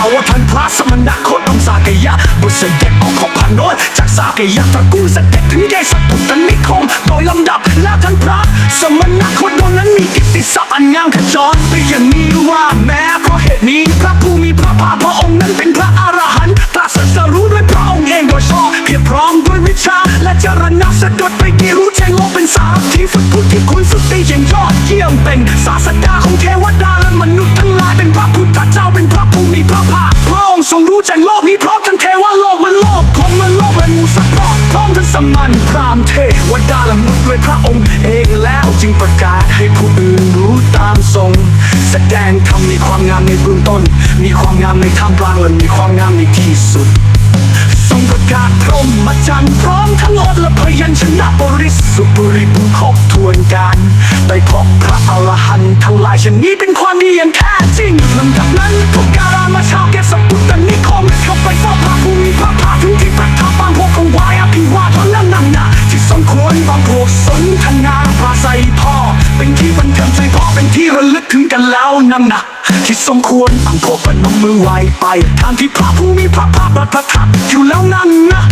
ทราว่าข่าวว่าท่านพระสมณะโคตรสากยะบุษเสด็กออกของพันโนนจากสากยะตระกูลเสด็จถึงเกษปุตตนิคมโดยลำดับแล้วท่านพระสมณะโคตรนั้นมีกิตติศัพท์อันงามขจรไปอย่างนี้ว่าแม้เพราะเหตุนี้พระผู้มีพระภาคพระองค์นั้นเป็นพระอรหันต์ตรัสรู้ด้วยพระ ยชอเพียรพร้อมด้วยวิชา และจรณะสะดุดไปกี่รู้แจ้งโลกเป็นสามที่ฝึกผู้ที่คุณสุดได้อย่างยอดเยี่ยมเป็นศาสดาของเทวดาและมนุษย์ทั้งหลายเป็นพระพุทธเจ้าเป็นพระผู้มีพระภาคพระองค์ทรงรู้แจ้งโลกนี้พร้อมทั้งเทวโลกมันโลกของมันโลกและมูสัตว์พร้อมพร้อมทั้งสมันพรามเทวดาและมนุษย์ด้วยพระองค์เองแล้วจึงประกาศให้ผู้อื่นรู้ตามทรง แสดงธรรมมีความงามในเบื้องต้น มีความงามในท่ามกลางและมีความงามในที่สุดทรง กาศพรมมาจันพร้อมทั้งอดและพยัญชนะบริสุทธิ์บริบูรณ์ครบถวนการได้พบพระอรหันต์ทั้งหลายชนนี้เป็นความดีอย่างแท้จริงลำดับนั้นพวกการามาชาวเกสปุตตนิคมเข้าไปฟ้าพระภูมิพระพาถึงที่ประทับบางพวกของวายอภิวาทและนั่งนา ที่สมควรบางพวกสนทนาปราศัยพ่อ เป็นที่บันเทิงใจพ่อเป็นที่ระลึกถึงกันแล้วนั่งหนาที่สมควรบางพวกปนมมือไหวไป ทางที่พระภูมิพระภาคประทับอยู่แล้วนั่งนะ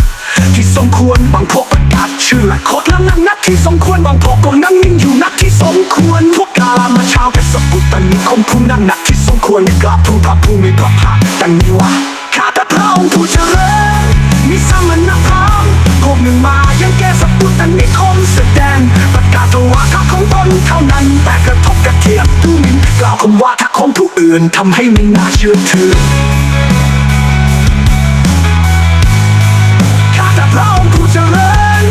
ที่สมควรบางพวกประกาศชื่อและโคตรแล้วนั่งนักที่สมควรบางพวกก็นั่งนิ่งอยู่นักที่สมควรพวกกาลามาชาวกับสปุตตนิคมผู้นั่งนักที่สมควรกราบทูลพระภูมิพระภาคดังนี้ว่าข้าแต่พระองค์ผู้เจริญมีสมณพราหมณ์พวกหนึ่งมา แต่นิคมแสดงประกาศตัวว่าทักของตนเท่านั้น แต่กระทบกระเทียมดูหมิ่นกล่าวคำว่าทักของผู้อื่นทำให้ไม่น่าเชื่อถือข้าแต่พระองค์ผู้เจริญ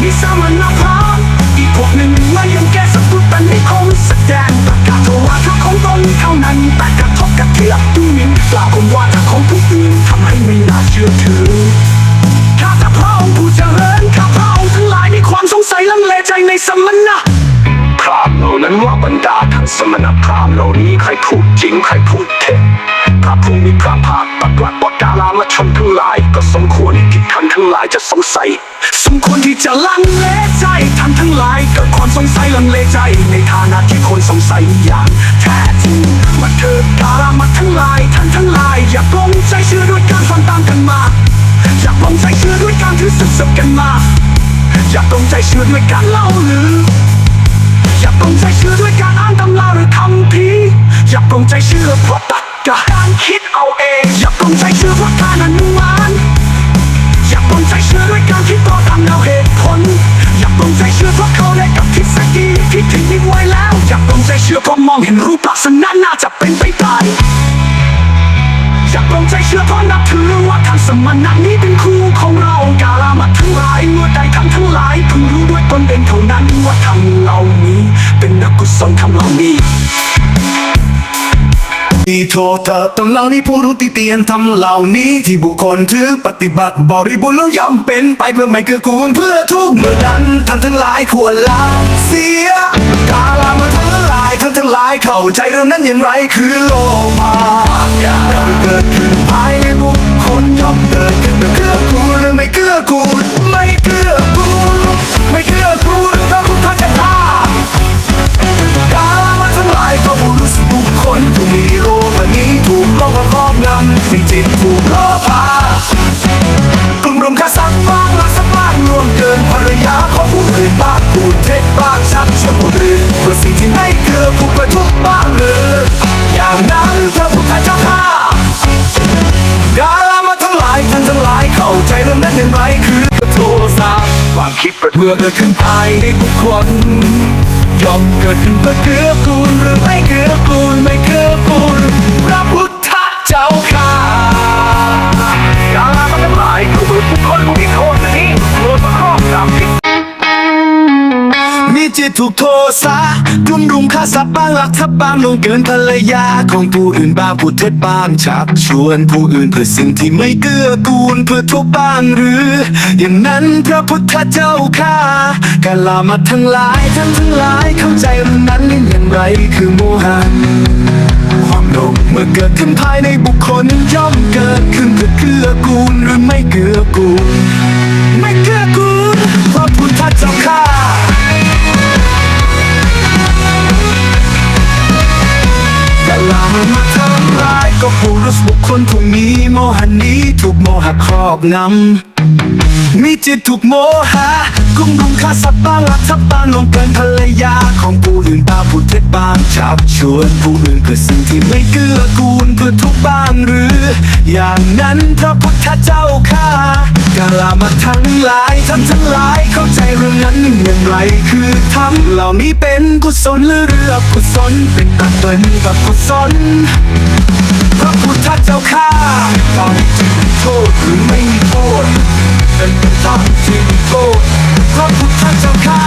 มีสมณภาพ สงสัย สมควรที่จะลังเลใจท่านทั้งหลายเกิดความสงสัยลังเลใจ ในฐานะที่คนสงสัยอย่างแท้จริงมาเถิดดารามาทั้งหลายท่านทั้งหลาย อย่าปลงใจเชื่อด้วยการฟังตามกันมา อย่าปลงใจเชื่อด้วยการถือศึกษบกันมา อย่าปลงใจเชื่อด้วยการเล่าลือ อย่าปลงใจเชื่อด้วยการอ่านตำราหรือคำพีอย่าปลงใจเชื่อเพราะตักกะการคิดเอาเอง อย่าปลงใจเชื่อเพราะการอนุมาน ปลงใจเชื่อด้วยการคิดต่อตามแนวเหตุผล อย่าปลงใจเชื่อเพราะเขาได้กับทฤษฎีที่ทิ้งไว้แล้ว อย่าปลงใจเชื่อเพราะมองเห็นรูปลักษณะน่าจะเป็นไปได้อย่าปลงใจเชื่อเพราะนับถือว่าท่านสมณะนี้เป็นครูของเรากาลามาทั้งหลายเมื่อใดท่านทั้งหลายเพิ่งรู้ด้วยตนเองเท่านั้นว่าทำเหล่านี้เป็นนักกุศลทำเหล่านี้ โทษเธอต้องเหล่านี้ผู้รู้ติเตียนทำเหล่านี้ที่บุคคลถือปฏิบัติบริบูรณ์แล้วย่อมเป็นไปเพื่อไม่เกื้อกูลเพื่อทุกเมื่อนั้นท่านทั้งหลายควรละเสียกาลามาทั้งหลายท่านทั้งหลายเข้าใจเรื่องนั้นอย่างไรคือโลมาย่อมเกิดขึ้นภายในบุคคลย่อมเกิดขึ้นเพื่อเกื้อกูลหรือไม่เกื้อกูลไม่เกื้อกูลไม่เกื้อกูลพระพุณทธเจ้ากาลมาทั้งหลายก็บุรุษบุคคลผู้มีโล งำมีจิตถูกล่อพากลุ่มรวมข้าสักบ้างลักสักบ้างรวมเกินภรรยาของผู้อื่นบ้างพูดเท็จบ้างชักชวนผู้อื่นเพื่อสิ่งที่ไม่เกือผู้ประทุกบ้างเลยอย่างนั้นเพระพุทธเจ้าข้ากาลมาทั้งหลายท่านทั้งหลายเข้าใจเรื่องนั้นอย่างไรคือกระโทษาความคิดประเมื่อเกิดขึ้นภายในบุคคลยอมเกิดขึ้นเพื่อเกื้อกูลหรือไม่เกื้อกูลไม่ ถูกโทษะรุมรุมฆ่าสัตว์บ้างลักทับบ้างลงเกินภรรยาของผู้อื่นบ้างพูดเท็จบ้างชักชวนผู้อื่นเพื่อสิ่งที่ไม่เกื้อกูลเพื่อทุกข์บ้างหรือ อย่างนั้นพระพุทธเจ้าข้ากาลามาทั้งหลายท่านทั้งหลายเข้าใจเรื่องนั้นอย่างไรคือโมหะความโลภเมื่อเกิดขึ้นภายในบุคคลย่อมเกิดขึ้นเพื่อเกื้อกูลหรือไม่เกื้อกูลไม่เกื้อกูลพระพุทธเจ้าข้า ลังมาทำร้ายก็ผู้รู้บุคคลผู้มีโมหันนี้ถูกโมหะครอบงำ มีจิตถูกโมหะกุมรุมฆ่าสัตว์บ้างลักทรัพย์บ้างลงเกินภรรยาของผู้อื่นตาผู้เท็จบ้างชักชวนผู้อื่นเพื่อสิ่งที่ไม่เกื้อกูลเพื่อทุกบ้างหรือ อย่างนั้นพระพุทธเจ้าข้ากาลามาทั้งหลายทำทั้งหลายเข้าใจเรื่องนั้นอย่างไรคือทำเหล่านี้เป็นกุศลหรือเรือกุศลเป็นตัดเป็นกับกุศลพระพุทธเจ้าข้าตอนที่มีโทษหรือไม่มีโทษ เป็นเป็นตอนที่มีโทษพระพุทธเจ้าข้า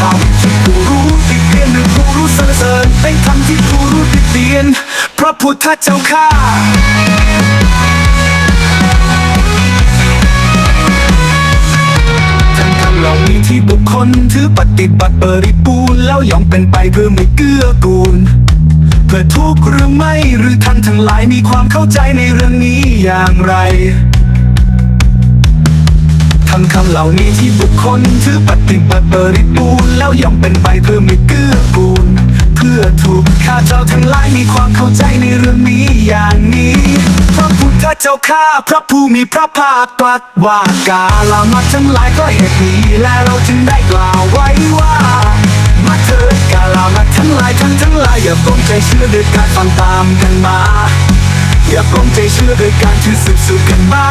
ตอนที่ผู้รู้ติเตียนหรือผู้รู้สรรเสริญเป็นคำที่ผู้รู้ติเตียน พระพุทธเจ้าข้าเหล่านี้ที่บุคคลถือปฏิบัติบริบูรณ์แล้วย่อมเป็นไปเพื่อไม่เกื้อกูลเพื่อทุกข์หรือไม่หรือท่านทั้งหลายมีความเข้าใจในเรื่องนี้อย่างไร ทำคำเหล่านี้ที่บุคคลถือปฏิบัติบริบูรณ์แล้วย่อมเป็นไปเพื่อไม่เกื้อกูล เพื่อถูกข้าเจ้าทั้งหลายมีความเข้าใจในเรื่องนี้อย่างนี้พระพุทธเจ้าข้าพระผู้มีพระภาคตรัสว่ากาลามาทั้งหลายก็เหตุนี้และเราจึงได้กล่าวไว้ว่ามาเถิดกาลามาทั้งหลายทั้งทั้งหลายอย่าปรงใจเชื่อด้วยการฟังตามกันมา อย่าปรงใจเชื่อด้วยการถือสืบสืบกันมา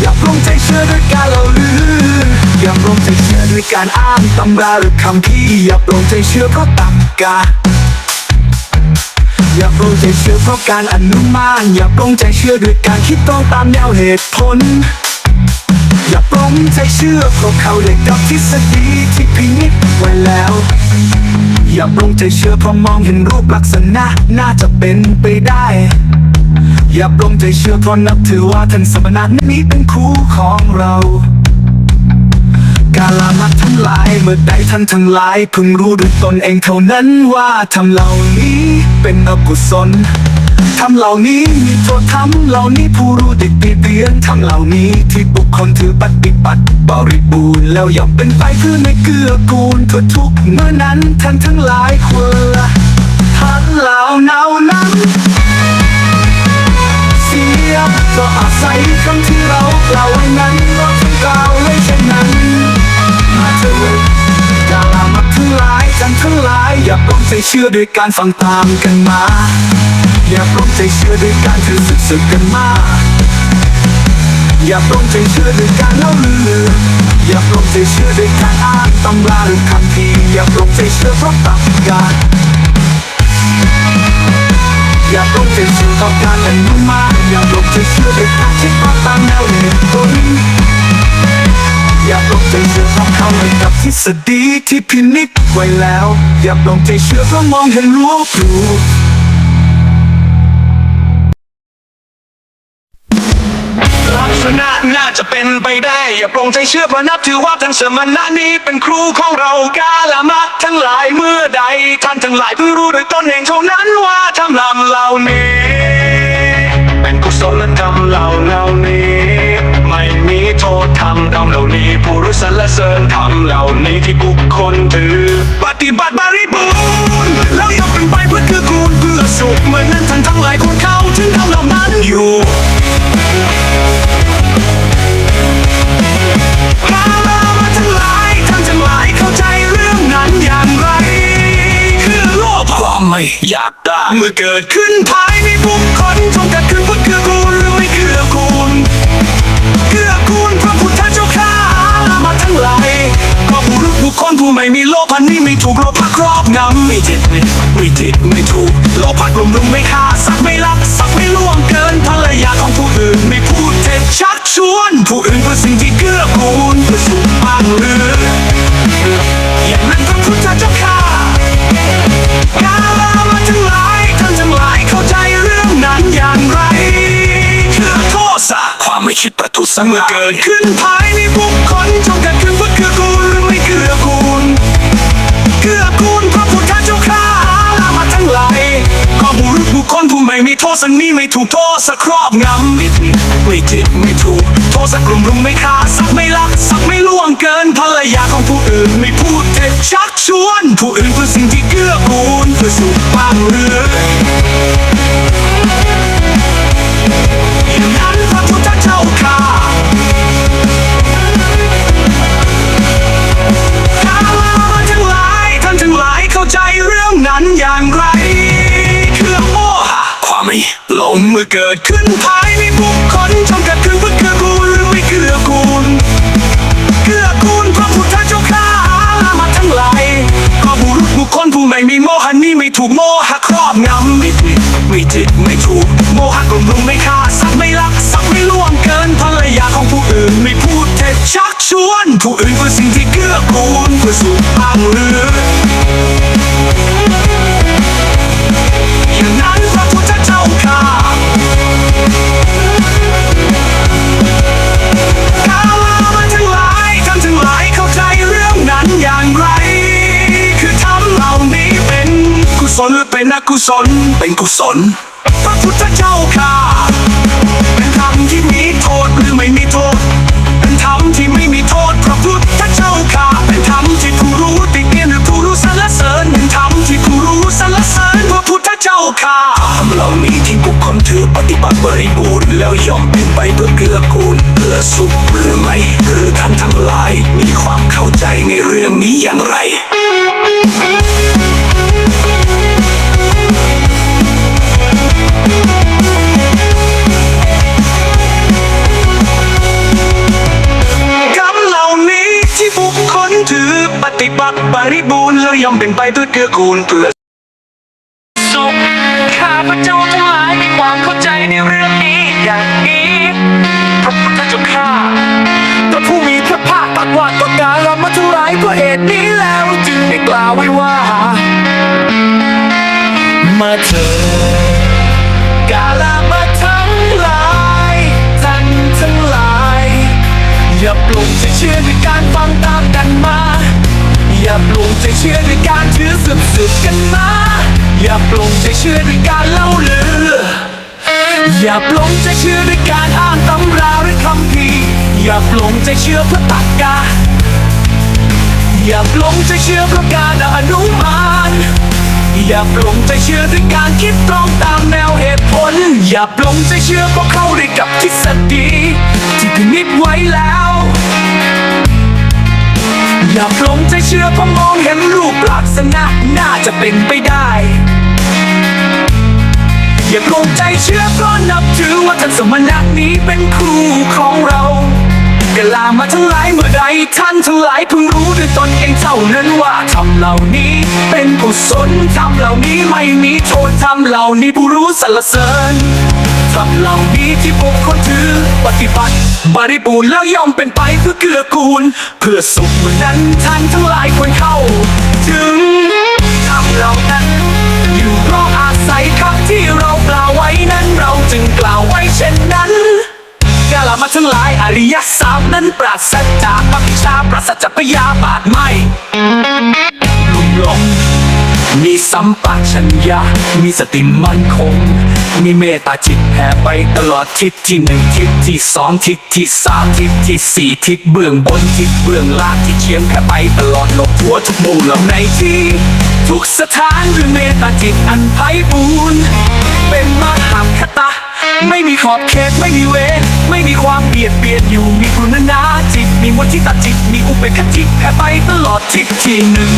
อย่าปรงใจเชื่อด้วยการเล่าลือ อย่าปรงใจเชื่อด้วยการอ้างตำราหรือคำพี่ อย่าปรงใจเชื่อเพราะตักกะอย่าปรงใจเชื่อเพราะการอนุมาน อย่าปรงใจเชื่อด้วยการคิดตรงตามแนวเหตุผล อย่าปรงใจเชื่อเพราะเขาได้กับทฤษฎีที่พินิจไว้แล้วอย่าปรงใจเชื่อเพราะมองเห็นรูปลักษณะน่าจะเป็นไปได้ อย่าปรงใจเชื่อเพราะนับถือว่าท่านสมณะนี้เป็นครูของเรา กาลามัดทั้งหลายเมื่อใดท่านทั้งหลายพึงรู้ด้วยตนเองเท่านั้นว่าทำเหล่านี้เป็นอกุศลทำเหล่านี้มีโทษทำเหล่านี้ผู้รู้ติดตีเตียนทำเหล่านี้ที่บุคคลถือปฏิบัติบริบูรณ์แล้วย่อมเป็นไปเพื่อไม่เกื้อกูลทั่วทุกเมื่อนั้นท่านทั้งหลายควรท่านเหล่าเนานั้นียก็อาศัยคำที่เรากล่าวไว้นั้นเราถึงกล่าวไว้เช่นนั้น มาเถิดกาลามาทั้งหลายกันทั้งหลาย อย่าปลงใจเชื่อด้วยการฟังตามกันมา อย่าปลงใจเชื่อด้วยการถือศึกศึกกันมา อย่าปลงใจเชื่อด้วยการเล่าลือ อย่าปลงใจเชื่อด้วยการอ่านตำราหรือคำพีอย่าปลงใจเชื่อเพราะตักกา อยากลงใจเชื่อต้อการเห็นุมากอยากลงใจเชื่อด้วยการคิดว่าตามแนวเหตุผลอยากลงใจเชื่อเพราะเขาเลยกับทฤษฎีที่พินิจไว้แล้ว อยากลงใจเชื่อเพราะมองเห็นรูปดู จะเป็นไปได้อย่าปลงใจเชื่อเพราะนับถือว่าท่านสมณะนี้เป็นครูของเรากาละมะทั้งหลายเมื่อใดท่านทั้งหลายเพิ่งรู้โดยตนเองเท่านั้นว่าทำลำเหล่านี้ เป็นกุศลธรรมเหล่าเหล่านี้ ไม่มีโทษธรรมธรรมเหล่านี้ ผู้รู้สรรเสริญธรรมเหล่านี้ที่บุคคลถือ ปฏิบัติบริบูรณ์แล้วย่อมเป็นไปเพื่อคือกูลเพื่อสุขเหมือนนั้น ไม่อยากได้เมื่อเกิดขึ้นภายในบุคคลจงเกิดขึ้นเพื่อเกื้อกูลหรือไม่เกื้อกูลเกื้อกูลพระพุทธเจ้าข้าลามาทั้งหลายก็ผู้รู้บุคคลผู้ไม่มีโลภอันนี้ไม่ถูกโลภะครอบงำไม่จิตไม่ไม่จิตไม่ถูกโลภะกลุ่มรุมไม่ฆ่าสัตว์ไม่ลักสัตว์ไม่ล่วงเกินภรรยาของผู้อื่นไม่พูดเท็จชักชวน ผู้อื่นเพื่อสิ่งที่เกื้อกูลเพื่อสุขบ้างหรือ ไม่คิดประทุษเมื่อเกิดขึ้นภายในบุคคลจงเกิดขึ้นเพื่อเกื้อกูลหรือไม่เกือกูลเกือกูลพระพุทธเจ้าข้าลามาทั้งหลายก็บุรุษบุคคลผู้ไม่มีโทษสันนี้ไม่ถูกโทษสะครอบงำไม่ผิดไม่ผิดไม่ถูกโทษสักกลุ่มรุมไม่ฆ่าสักไม่ลักสักไม่ล่วงเกินภรรยาของผู้อื่นไม่พูดเท็จชักชวน ผู้อื่นเพื่อสิ่งที่เกื้อกูลเพื่อสุขบ้างหรือ มเมื่อเกิดขึ้นภายในบุคคลจงกัดคือเพื่อเกื้อกูลหรือไม่เกื้อกูลเกื้อกูลพระพุทธเจ้าข้ามาทั้งหลายก็บุรุษบุคคลผู้ไม่มีโมหะนี้ไม่ถูกโมหะครอบงำไม่ผิดไม่จิตไม่ถูกโมหะกลมลุมไม่ฆ่าสัตว์ไม่ลักสัตว์ไม่ล่วงเกินภรรยาของผู้อื่นไม่พูดเท็จชักชวน ผู้อื่นเพื่อสิ่งที่เกื้อกูลเพื่อสู่ทางเลือ กุศลเป็นกุศล พระพุทธเจ้าข้าเป็นธรรมที่มีโทษหรือไม่มีโทษ เป็นธรรมที่ไม่มีโทษ พระพุทธเจ้าข้าเป็นธรรมที่ผู้รู้ติเตียนหรือผู้รู้สรรเสริญ เป็นธรรมที่ผู้รู้สรรเสริญพระพุทธเจ้าข้าธรรมเหล่านี้ที่บุคคลถือปฏิบัติบริบูรณ์แล้วยอมเป็นไปเพื่อเกื้อกูลเพื่อสุขหรือไม่หรือท่านทั้งหลายมีความเข้าใจในเรื่องนี้อย่างไร ไปเพื่อเกื้อกูลเพื่อสุขข้าพเจ้าทั้งหลายมีความเข้าใจในเรื่องนี้อย่างนี้พระพุทธเจ้าข้าพระผู้มีพระภาคตรัสว่าก็การละมาทั้งหลายเพราะเหตุนี้แล้วจึงได้กล่าวไว้ว่า มาเถิด ปลุกใจเชื่อด้วยการถือสืบสืบกันมา อย่าปลุกใจเชื่อด้วยการเล่าลือ อย่าปลงใจเชื่อด้วยการอ่านตำราหรือคำพีอย่าปลงใจเชื่อเพราะตักกาอย่าปลงใจเชื่อเพราะการอนุมานอย่าปลงใจเชื่อด้วยการคิดตรงตามแนวเหตุผล อย่าปลงใจเชื่อเพราะเข้าด้กับทฤษฎีที่พินิจไว้แล้ว อย่าปลงใจเชื่อเพราะมองเห็นรูปลักษณะน่าจะเป็นไปได้ อย่าปลงใจเชื่อเพราะนับถือว่าท่านสมณะนี้เป็นครูของเรากลามาทั้งหลายเมื่อใดท่านทั้งหลายเพิ่งรู้ด้วยตนเองเท่านั้นว่าทำเหล่านี้ เป็นกุศลทำเหล่านี้ไม่มีโทษทำเหล่านี้ผู้รู้สรรเสริญ ทำเหล่านี้ที่บุคคลถือปฏิบัติ บริบูรณ์แล้วยอมเป็นไปเพื่อเกื้อกูล เพื่อสุขนั้นท่านทั้งหลายควรเข้า ถึงทำเหล่านั้น อยู่เพราะอาศัยคำที่เรากล่าวไว้นั้นเราจึงกล่าวไว้เช่นนั้นกาลามาทั้งหลายอริยสามนั้นปราศจากปวิชชาปราศจากพยาบาทไม่ลุ่มหลงมีสัมปชัญญะมีสติมั่นคง มีเมตตาจิตแผ่ไปตลอดทิศที่หนึ่งทิศที่สองทิศที่สามทิศที่สี่ทิศเบื้องบนทิศเบื้องล่างที่เฉียงแผ่ไปตลอดโลกทั่วทุกมุมเหล่าในที่ ทุกสถานด้วยเมตตาจิตอันไพบูรณ์เป็นมหาคตะไม่มีขอบเขตไม่มีเวรไม่มีความเบียดเบียนอยู่มีกรุณาจิต มีมุทิตาจิต มีอุเบกขจิตแผ่ไปตลอดทิศที่หนึ่ง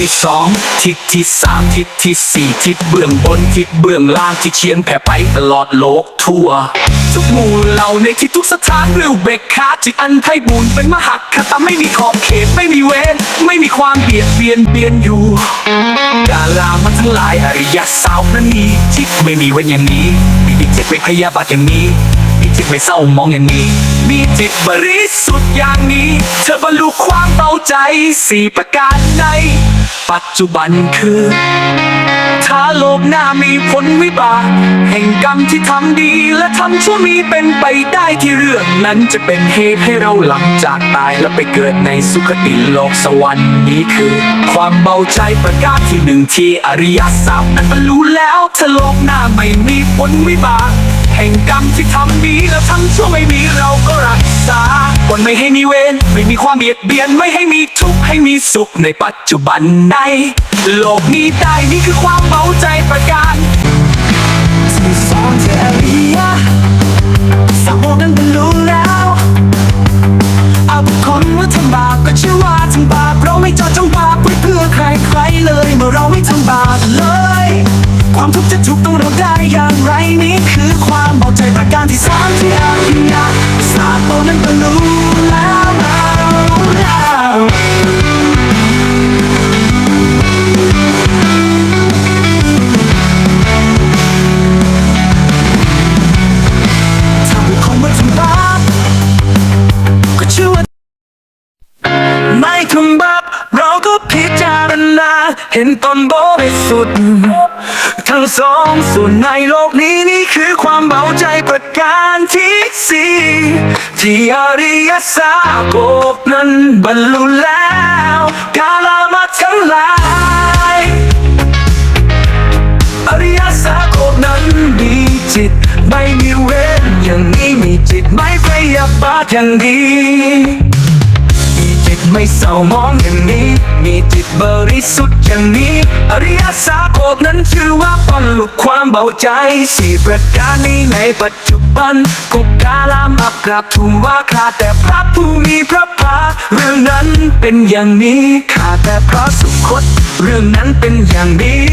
ทิศที่สองทิศที่สามทิศที่สี่ทิศเบื้องบนทิศเบื้องล่างที่เชียงแผ่ไปตลอดโลกทั่ว ทุกหมู่เหล่าในที่ทุกสถานเรียวเบกขาจิตอันไพบูรณ์เป็นมหักคตาไม่มีขอบเขตไม่มีเวรไม่มีความเบียดเบียนเบียนอยู่กาลามันทั้งหลายอริยสาวนั้นมีที่ไม่มีเว้นอย่างนี้มีจิตไม่พยาบาทอย่างนี้มีจิตไม่เศร้ามองอย่างนี้ มีจิตบริสุทธิ์อย่างนี้ เธอบรรลุความเบาใจสี่ประการใน ปัจจุบันคือถ้าโลกหน้ามีผลวิบากแห่งกรรมที่ทำดีและทำชั่วมีเป็นไปได้ที่เรื่องนั้นจะเป็นเหตุให้เราหลังจากตายแล้วไปเกิดในสุคติโลกสวรรค์นี้คือ ความเบาใจประการที่หนึ่งที่อริยสัจนั้นบรรลุแล้วถ้าโลกหน้าไม่มีผลวิบาก แห่งกรรมที่ทำมีแล้วทั้งชั่วไม่มีเราก็รักษาบนไม่ให้มีเวรไม่มีความเบียดเบียนไม่ให้มีทุกข์ให้มีสุขในปัจจุบันในโลกนี้ได้นี่คือความเบาใจประการที่สอนเธออริยะสาวกนั้นบรรู้แล้วเอาบุคคลว่าทำบาปก็เชื่อว่าทำบาปเราไม่จอดจงบาปเพื่อใครใครเลย เมื่อเราไม่ทำบาปเลย ความทุกข์จะทุกต้องเราได้อย่างไรนี้คือความบอกใจประการที่สามที่อาภิยาศาสาโตนั้นบรรลุแล้ว เห็นตนบริสุทธิ์ทั้งสองส่วนในโลกนี้นี่คือความเบาใจประการที่สี่ที่อริยสัจกนั้นบรรลุแล้ว กาลามาทั้งหลายอริยสัจนั้นมีจิต ไม่มีเวรอย่างนี้มีจิตไม่พยาบาทอย่างนี้มี จิตไม่เศร้ามองอย่างนี้ มีจิตบริสุทธิ์อย่างนี้ อริยสัจนั้นชื่อว่าบรรลุกความเบาใจสี่ประการนี้ในปัจจุบันกุกาลามากราบทูลว่าข้าแต่พระผู้มีพระภาคเรื่องนั้นเป็นอย่างนี้ข้าแต่พระสุคต เรื่องนั้นเป็นอย่างนี้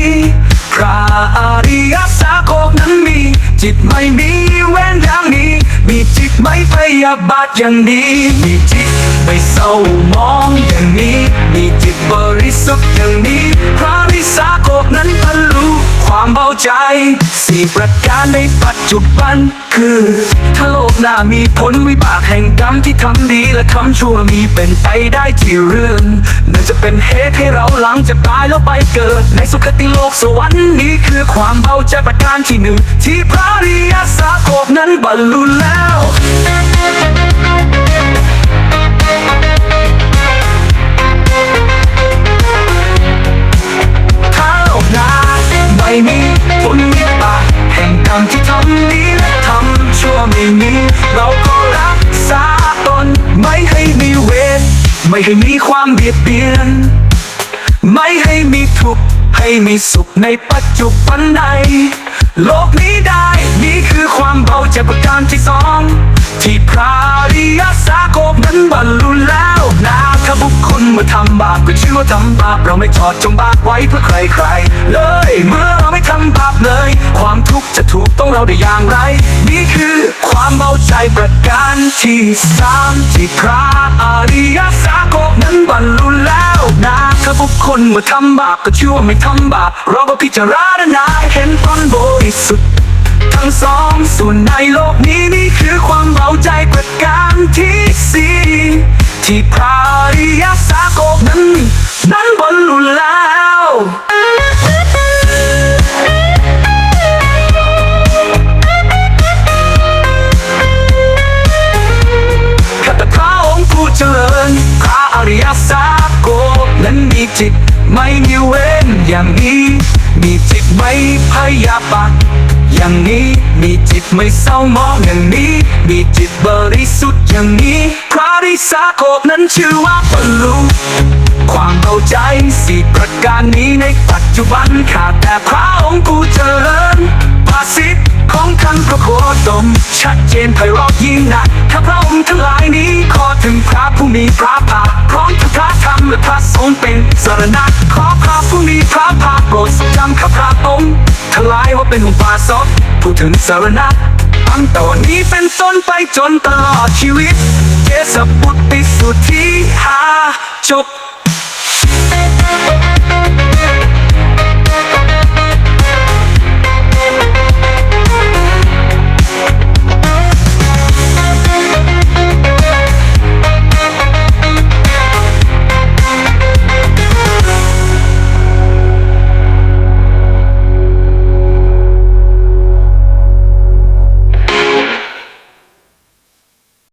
พระอริยสัจนั้นมี จิตไม่มีเว้นอย่างนี้ มีจิตไม่พยาบาทอย่างนี้ มีจิตไม่เศร้ามองอย่างนี้ มีจิตบริสุทธิ์อย่างนี้ พระอริยสัจนั้นบรรลุ ความเบาใจสี่ประการในปัจจุบัน คือ ถ้าโลกหน้ามีผลวิบากแห่งกรรมที่ทำดีและทำชั่วมีเป็นไปได้ที่เรื่องนั่นจะเป็นเหตุให้เราหลังจะตายแล้วไปเกิด ในสุคติโลกสวรรค์นี้คือความเบาใจประการที่หนึ่งที่พระริยสัจนั้นบรรลุแล้ว ไม่ให้มีความเบียดเบียน ไม่ให้มีทุกข์ให้มีสุขในปัจจุบันใดโลกนี้ได้นี่คือความเบาใจประการที่สอง ที่พระริยสากบนั้นบรรลุแล้วนาคบุคคล มาทำบาปก็ชื่อว่าทำบาปเราไม่ทอดจงบาปไว้เพื่อใครใครเลย เมื่อเราไม่ทำบาปเลย ความทุกข์จะถูกต้องเราได้อย่างไร นี่คือความเบาใจประการที่สามที่พระอริยสากนั้นบรรลุแล้วนะถ้าบุคคลมาทำบาปก็ชื่อว่าไม่ทำบาปเราก็พิจารณาเห็นความบริสุทธิ์ทั้งสองส่วนในโลกนี้นี่คือความเบาใจประการที่สี่ ที่พระอริยสากบนั้น นั้นบรรลุแล้วข้าแต่พระองค์ผู้เจริญพระอริยสากบนั้นมีจิตไม่มีเว้นอย่างนี้ มีจิตไม่พยาบาท อย่างนี้ มีจิตไม่เศร้ามองอย่างนี้ มีจิตบริสุทธิ์อย่างนี้พระริสากบนั้นชื่อว่าบรรลุความเข้าใจสี่ประการนี้ในปัจจุบันข้าแต่พระองค์ผู้เจริญภาษิตของท่านพระโคดม ชัดเจนไพเราะยิ่งนักข้าพระองค์ทั้งหลายนี้ขอถึงพระผู้มีพระภาคพร้อมทั้งพระธรรมและพระสงฆ์เป็นสารณะขอพระผู้มีพระภาคโปรดทรงจำข้าพระองค์ ทลายว่าเป็นองค์ปาสกผู้ถึงสารณะตั้งแต่วันนี้เป็นต้นไปจนตลอดชีวิตเจสปุตติสุทธิหาจบ